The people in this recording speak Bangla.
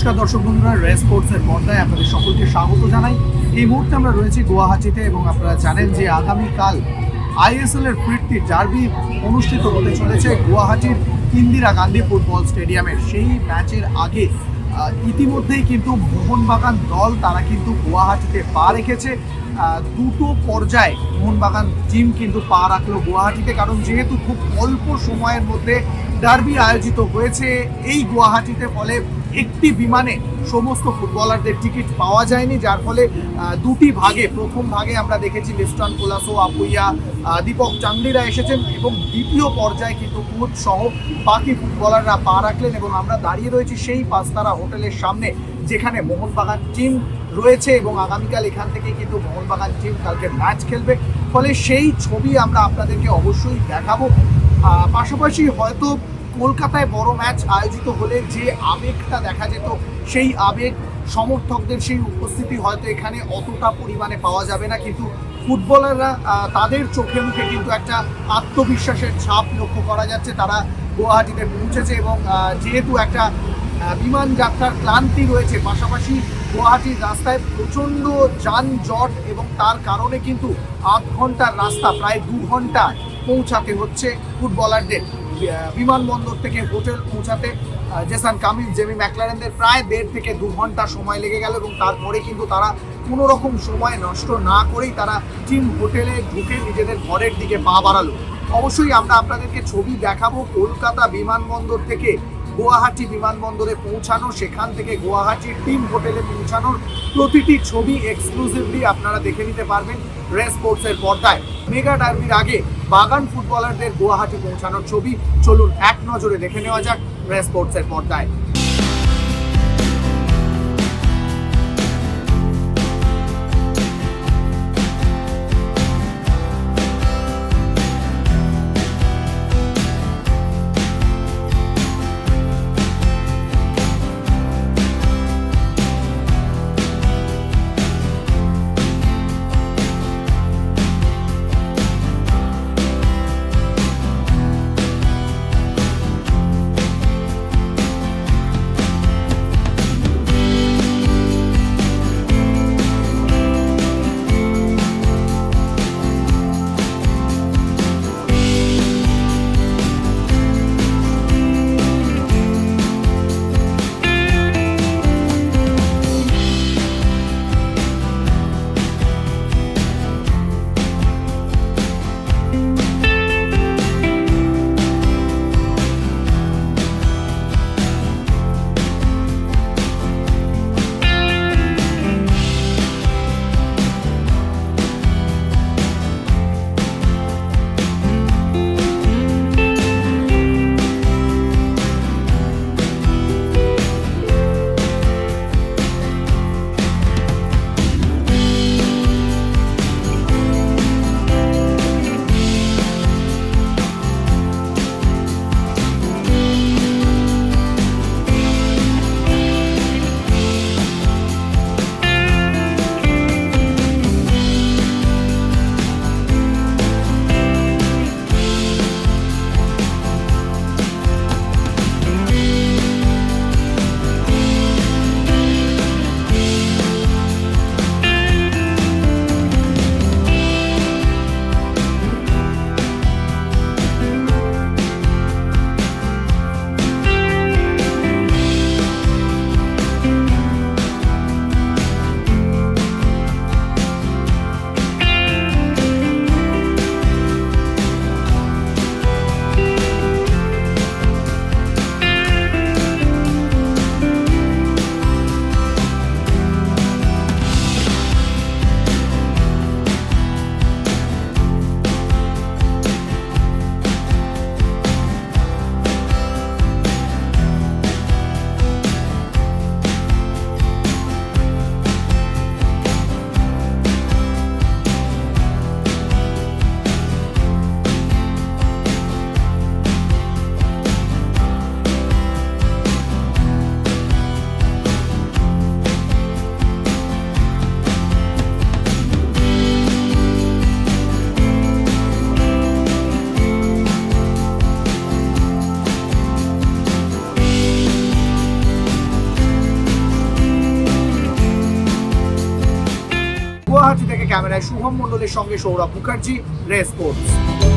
নমস্কার দর্শক বন্ধুরা, রেস স্পোর্টসের পর্দায় আপনাদের সকলকে স্বাগত জানাই। এই মুহূর্তে আমরা রয়েছি গুয়াহাটিতে এবং আপনারা জানেন যে আগামীকাল আইএসএল এর ফিরতি জার্বি অনুষ্ঠিত হতে চলেছে গুয়াহাটির ইন্দিরা গান্ধী ফুটবল স্টেডিয়ামে। সেই ম্যাচের আগে ইতিমধ্যেই কিন্তু মোহনবাগান দল, তারা কিন্তু গুয়াহাটিতে পা রেখেছে। দুটো পর্যায়ে মোহনবাগান টিম কিন্তু পা রাখল গুয়াহাটিতে, কারণ যেহেতু খুব অল্প সময়ের মধ্যে ডার্বি আয়োজিত হয়েছে, এই গুয়াহাটিতে ফলে একটি বিমানে সমস্ত ফুটবলারদের টিকিট পাওয়া যায়নি, যার ফলে দুটি ভাগে, প্রথম ভাগে আমরা দেখেছি লিস্টন কোলাসো, আপুইয়া দীপক চান্দিরা এসেছেন এবং দ্বিতীয় পর্যায়ে কিন্তু কোচ সহ বাকি ফুটবলাররা পা রাখলেন এবং আমরা দাঁড়িয়ে রয়েছি সেই পাঁচতারা হোটেলের সামনে, যেখানে মোহনবাগান টিম রয়েছে এবং আগামীকাল এখান থেকে কিন্তু মোহনবাগান টিম কালকে ম্যাচ খেলবে। ফলে সেই ছবি আমরা আপনাদেরকে অবশ্যই দেখাবো। পাশাপাশি হয়তো কলকাতায় বড় ম্যাচ আয়োজিত হলে যে আবেগটা দেখা যেত, সেই আবেগ সমর্থকদের সেই উপস্থিতি হয়তো এখানে অতটা পরিমাণে পাওয়া যাবে না। কিন্তু ফুটবলাররা তাদের চোখে মুখে কিন্তু একটা আত্মবিশ্বাসের ছাপ লক্ষ্য করা যাচ্ছে। তারা গুয়াহাটিতে পৌঁছেছে এবং যেহেতু একটা বিমান যাত্রার ক্লান্তি রয়েছে, পাশাপাশি গুয়াহাটির রাস্তায় প্রচণ্ড যানজট এবং তার কারণে কিন্তু আধ ঘণ্টার রাস্তা, প্রায় দু ঘণ্টা পৌঁছাতে হচ্ছে ফুটবলারদের। বিমানবন্দর থেকে হোটেল পৌঁছাতে জেসান কামিল, জেমি ম্যাকলারেনদের প্রায় দেড় থেকে দু ঘণ্টা সময় লেগে গেল এবং তারপরে কিন্তু তারা কোনো রকম সময় নষ্ট না করেই তারা টিম হোটেলে ঢুকে নিজেদের ঘরের দিকে পা বাড়ালো। অবশ্যই আমরা আপনাদেরকে ছবি দেখাবো কলকাতা বিমানবন্দর থেকে। গুয়াহাটি বিমানবন্দরে পৌঁছানো, সেখান থেকে গুয়াহাটির টিম হোটেলে পৌঁছানোর প্রতিটি ছবি এক্সক্লুসিভলি আপনারা দেখে নিতে পারবেন রেস স্পোর্টসের পর্দায়। মেগা ডার্বির আগে বাগান ফুটবলারদের গুয়াহাটি পৌঁছানোর ছবি। চলুন এক নজরে দেখে নেওয়া যাক রেস স্পোর্টসের পর্দায়। ক্যামেরায় শুভম মণ্ডলের সঙ্গে সৌরভ মুখার্জি রেস স্পোর্টস